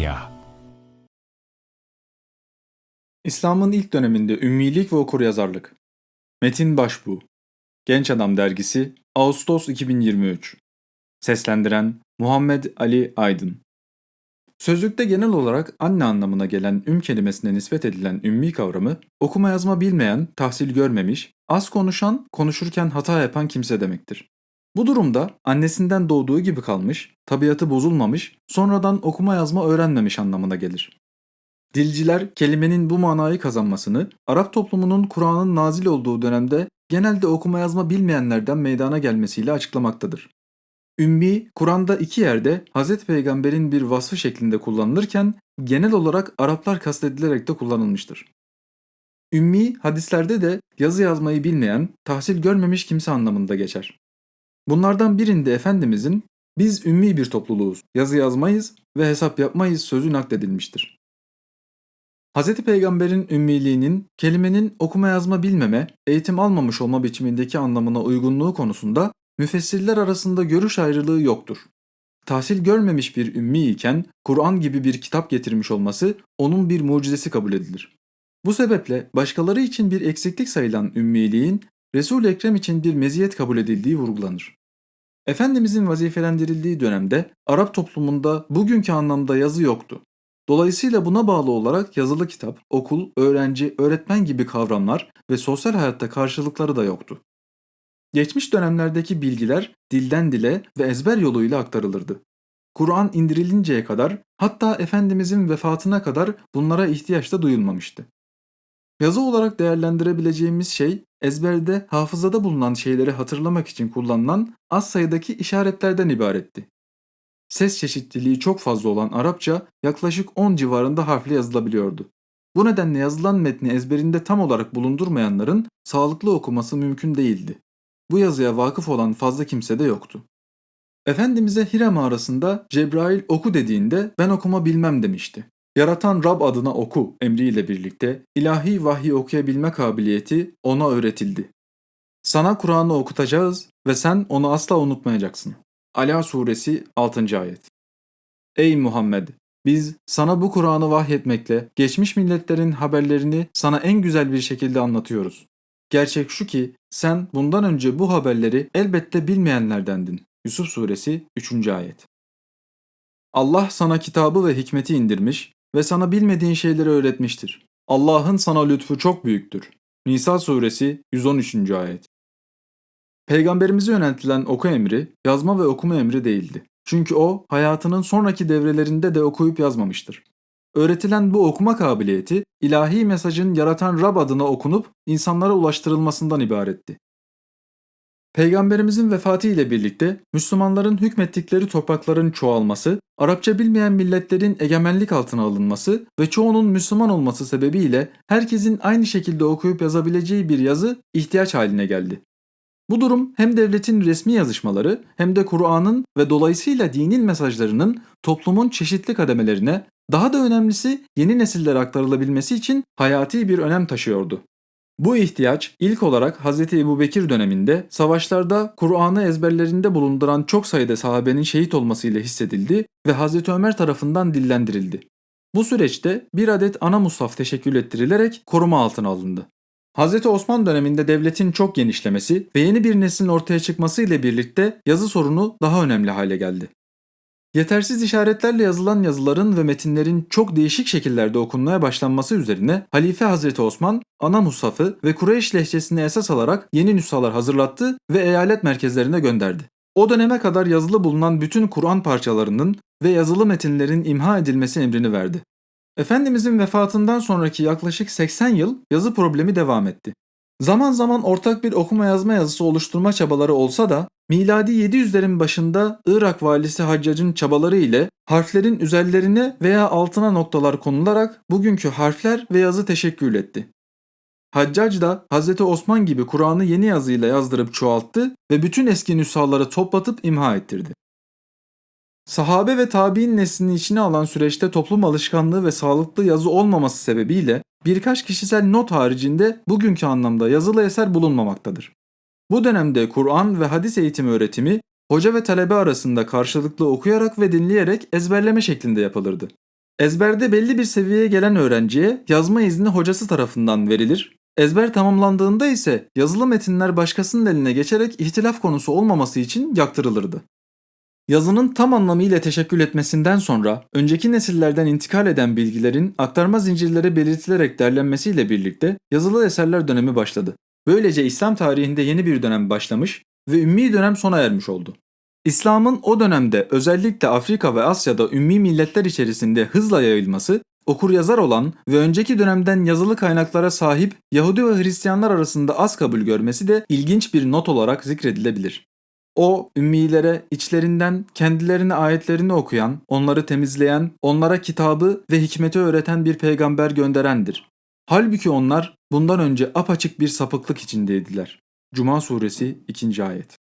Asya İslam'ın ilk döneminde ümmilik ve okuryazarlık. Metin Başbuğ. Genç Adam Dergisi Ağustos 2023. Seslendiren Muhammed Ali Aydın. Sözlükte genel olarak anne anlamına gelen üm kelimesine nispet edilen ümmi kavramı, okuma yazma bilmeyen, tahsil görmemiş, az konuşan, konuşurken hata yapan kimse demektir. Bu durumda annesinden doğduğu gibi kalmış, tabiatı bozulmamış, sonradan okuma yazma öğrenmemiş anlamına gelir. Dilciler kelimenin bu manayı kazanmasını Arap toplumunun Kur'an'ın nazil olduğu dönemde genelde okuma yazma bilmeyenlerden meydana gelmesiyle açıklamaktadır. Ümmi, Kur'an'da iki yerde Hz. Peygamber'in bir vasfı şeklinde kullanılırken genel olarak Araplar kastedilerek de kullanılmıştır. Ümmi, hadislerde de yazı yazmayı bilmeyen, tahsil görmemiş kimse anlamında geçer. Bunlardan birinde Efendimizin biz ümmi bir topluluğuz, yazı yazmayız ve hesap yapmayız sözü nakledilmiştir. Hz. Peygamber'in ümmiliğinin kelimenin okuma yazma bilmeme, eğitim almamış olma biçimindeki anlamına uygunluğu konusunda müfessirler arasında görüş ayrılığı yoktur. Tahsil görmemiş bir ümmi iken Kur'an gibi bir kitap getirmiş olması onun bir mucizesi kabul edilir. Bu sebeple başkaları için bir eksiklik sayılan ümmiliğin Resul-i Ekrem için bir meziyet kabul edildiği vurgulanır. Efendimizin vazifelendirildiği dönemde Arap toplumunda bugünkü anlamda yazı yoktu. Dolayısıyla buna bağlı olarak yazılı kitap, okul, öğrenci, öğretmen gibi kavramlar ve sosyal hayatta karşılıkları da yoktu. Geçmiş dönemlerdeki bilgiler dilden dile ve ezber yoluyla aktarılırdı. Kur'an indirilinceye kadar hatta Efendimizin vefatına kadar bunlara ihtiyaç da duyulmamıştı. Yazı olarak değerlendirebileceğimiz şey ezberde hafızada bulunan şeyleri hatırlamak için kullanılan az sayıdaki işaretlerden ibaretti. Ses çeşitliliği çok fazla olan Arapça yaklaşık 10 civarında harfle yazılabiliyordu. Bu nedenle yazılan metni ezberinde tam olarak bulundurmayanların sağlıklı okuması mümkün değildi. Bu yazıya vakıf olan fazla kimse de yoktu. Efendimiz'e Hira mağarasında Cebrail oku dediğinde ben okuma bilmem demişti. Yaratan Rab adına oku emriyle birlikte ilahi vahyi okuyabilme kabiliyeti ona öğretildi. Sana Kur'an'ı okutacağız ve sen onu asla unutmayacaksın. Ala suresi 6. ayet. Ey Muhammed! Biz sana bu Kur'an'ı vahyetmekle geçmiş milletlerin haberlerini sana en güzel bir şekilde anlatıyoruz. Gerçek şu ki sen bundan önce bu haberleri elbette bilmeyenlerdendin. Yusuf suresi 3. ayet. Allah sana kitabı ve hikmeti indirmiş ve sana bilmediğin şeyleri öğretmiştir. Allah'ın sana lütfu çok büyüktür. Nisa suresi 113. ayet. Peygamberimize yöneltilen oku emri, yazma ve okuma emri değildi. Çünkü o hayatının sonraki devrelerinde de okuyup yazmamıştır. Öğretilen bu okuma kabiliyeti ilahi mesajın yaratan Rab adına okunup insanlara ulaştırılmasından ibaretti. Peygamberimizin vefatı ile birlikte Müslümanların hükmettikleri toprakların çoğalması, Arapça bilmeyen milletlerin egemenlik altına alınması ve çoğunun Müslüman olması sebebiyle herkesin aynı şekilde okuyup yazabileceği bir yazı ihtiyaç haline geldi. Bu durum hem devletin resmi yazışmaları hem de Kur'an'ın ve dolayısıyla dinin mesajlarının toplumun çeşitli kademelerine, daha da önemlisi yeni nesillere aktarılabilmesi için hayati bir önem taşıyordu. Bu ihtiyaç ilk olarak Hz. Ebu Bekir döneminde savaşlarda Kur'an'ı ezberlerinde bulunduran çok sayıda sahabenin şehit olmasıyla hissedildi ve Hz. Ömer tarafından dillendirildi. Bu süreçte bir adet ana mushaf teşekkül ettirilerek koruma altına alındı. Hz. Osman döneminde devletin çok genişlemesi ve yeni bir neslin ortaya çıkması ile birlikte yazı sorunu daha önemli hale geldi. Yetersiz işaretlerle yazılan yazıların ve metinlerin çok değişik şekillerde okunmaya başlanması üzerine Halife Hazreti Osman ana mushafı ve Kureyş lehçesini esas alarak yeni nüshalar hazırlattı ve eyalet merkezlerine gönderdi. O döneme kadar yazılı bulunan bütün Kur'an parçalarının ve yazılı metinlerin imha edilmesi emrini verdi. Efendimizin vefatından sonraki yaklaşık 80 yıl yazı problemi devam etti. Zaman zaman ortak bir okuma yazma yazısı oluşturma çabaları olsa da miladi 700'lerin başında Irak valisi Haccac'ın çabaları ile harflerin üzerlerine veya altına noktalar konularak bugünkü harfler ve yazı teşekkül etti. Haccac da Hz. Osman gibi Kur'an'ı yeni yazıyla yazdırıp çoğalttı ve bütün eski nüshaları toplatıp imha ettirdi. Sahabe ve tabi'in neslini içine alan süreçte toplum alışkanlığı ve sağlıklı yazı olmaması sebebiyle birkaç kişisel not haricinde bugünkü anlamda yazılı eser bulunmamaktadır. Bu dönemde Kur'an ve hadis eğitimi öğretimi hoca ve talebe arasında karşılıklı okuyarak ve dinleyerek ezberleme şeklinde yapılırdı. Ezberde belli bir seviyeye gelen öğrenciye yazma izni hocası tarafından verilir. Ezber tamamlandığında ise yazılı metinler başkasının eline geçerek ihtilaf konusu olmaması için yaktırılırdı. Yazının tam anlamıyla teşekkül etmesinden sonra önceki nesillerden intikal eden bilgilerin aktarma zincirleri belirtilerek derlenmesiyle birlikte yazılı eserler dönemi başladı. Böylece İslam tarihinde yeni bir dönem başlamış ve ümmi dönem sona ermiş oldu. İslam'ın o dönemde özellikle Afrika ve Asya'da ümmi milletler içerisinde hızla yayılması, okur yazar olan ve önceki dönemden yazılı kaynaklara sahip Yahudi ve Hristiyanlar arasında az kabul görmesi de ilginç bir not olarak zikredilebilir. O, ümmilere içlerinden kendilerine ayetlerini okuyan, onları temizleyen, onlara kitabı ve hikmeti öğreten bir peygamber gönderendir. Halbuki onlar bundan önce apaçık bir sapıklık içindeydiler. Cuma suresi 2. ayet.